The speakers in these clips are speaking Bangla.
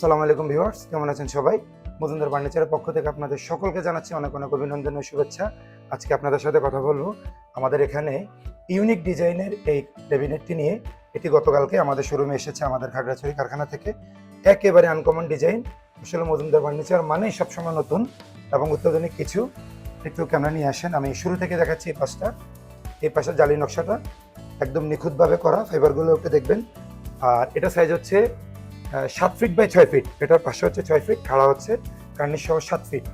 সালাম আলাইকুম ভিউয়ার্স, কেমন আছেন সবাই? মজুমদার ফার্নিচারের পক্ষ থেকে আপনাদের সকলকে জানাচ্ছি অনেক অনেক অভিনন্দন ও শুভেচ্ছা। আজকে আপনাদের সাথে কথা বলব। আমাদের এখানে ইউনিক ডিজাইনের এই ক্যাবিনেটটি নিয়ে এটি গতকালকে আমাদের শোরুমে এসেছে আমাদের খাগড়াছড়ি কারখানা থেকে। একেবারে আনকমন ডিজাইন। আসলে মজুমদার ফার্নিচার মানেই সবসময় নতুন এবং অত্যাধুনিক কিছু একটু ক্যামেরা নিয়ে আসেন। আমি শুরু থেকে দেখাচ্ছি এই পাশটা। এই পাশের জালি নকশাটা একদম নিখুঁতভাবে করা। ফাইবারগুলো একটু দেখবেন। আর এটা সাইজ হচ্ছে সাত ফিট বাই ছয় ফিট এটার পাশে হচ্ছে ছয় ফিট খাড়া হচ্ছে, কার্নিশ সহ সাত ফিট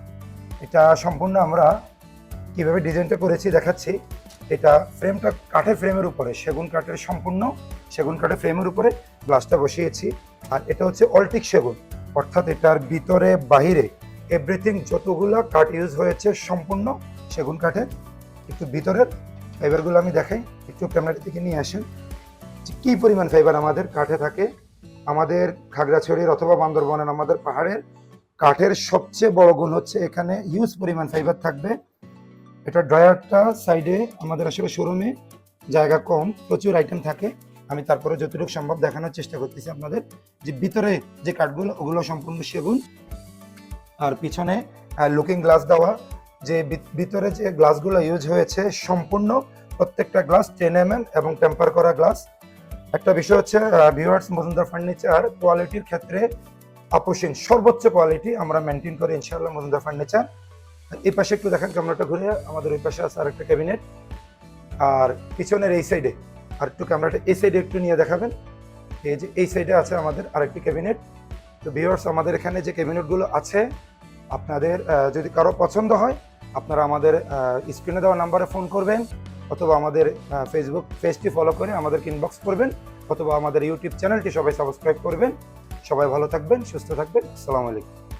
এটা সম্পূর্ণ আমরা কীভাবে ডিজাইনটা করেছি দেখাচ্ছি। এটা ফ্রেমটা কাঠের ফ্রেমের উপরে, সেগুন কাঠের সম্পূর্ণ সেগুন কাঠের ফ্রেমের উপরে গ্লাসটা বসিয়েছি। আর এটা হচ্ছে অল্টিক সেগুন, অর্থাৎ এটার ভিতরে, বাহিরে এভরিথিং যতগুলো কাঠ ইউজ হয়েছে সম্পূর্ণ সেগুন কাঠের, একটু ভিতরের ফাইবারগুলো আমি দেখাই, একটু ক্যামেরা থেকে নিয়ে আসেন। কী পরিমাণ ফাইবার আমাদের কাঠে থাকে আমাদের খাগড়াছড়ির অথবা বান্দরবনের, আমাদের পাহাড়ের কাঠের সবচেয়ে বড় গুণ হচ্ছে এখানে হিউজ পরিমাণ ফাইবার থাকবে। এটা ড্রয়ারটা সাইডে আমাদের আসলে শোরুমে জায়গা কম, প্রচুর আইটেম থাকে। আমি তারপরে যতটুকু সম্ভব দেখানোর চেষ্টা করতেছি আপনাদের যে ভিতরে যে কাঠগুলো, ওগুলো সম্পূর্ণ সেগুন। আর পিছনে লুকিং গ্লাস দেওয়া, যে ভিতরে যে গ্লাসগুলো ইউজ হয়েছে সম্পূর্ণ প্রত্যেকটা গ্লাস টেন এম এবং টেম্পার করা গ্লাস একটা বিষয় হচ্ছে ভিউয়ার্স মজুমদার ফার্নিচার কোয়ালিটির ক্ষেত্রে আপোষহীন সর্বোচ্চ কোয়ালিটি আমরা মেনটেন করি ইনশাআল্লাহ মজুমদার ফার্নিচার এই পাশে একটু দেখেন ক্যামেরাটা ঘুরে, আমাদের ওই পাশে আছে আরেকটা ক্যাবিনেট আর পিছনের এই সাইডে আর একটু ক্যামেরাটা এই সাইডে একটু নিয়ে দেখাবেন। এই যে এই সাইডে আছে আমাদের আরেকটি ক্যাবিনেট তো ভিউয়ার্স আমাদের এখানে যে ক্যাবিনেটগুলো আছে, আপনাদের যদি কারও পছন্দ হয়, আপনারা আমাদের স্ক্রিনে দেওয়া নাম্বারে ফোন করবেন। অথবা আমাদের ফেসবুক পেজটি ফলো করে আমাদেরকে ইনবক্স করবেন, অথবা আমাদের ইউটিউব চ্যানেলটি সবাই সাবস্ক্রাইব করবেন। সবাই ভালো থাকবেন, সুস্থ থাকবেন। আসসালামু আলাইকুম।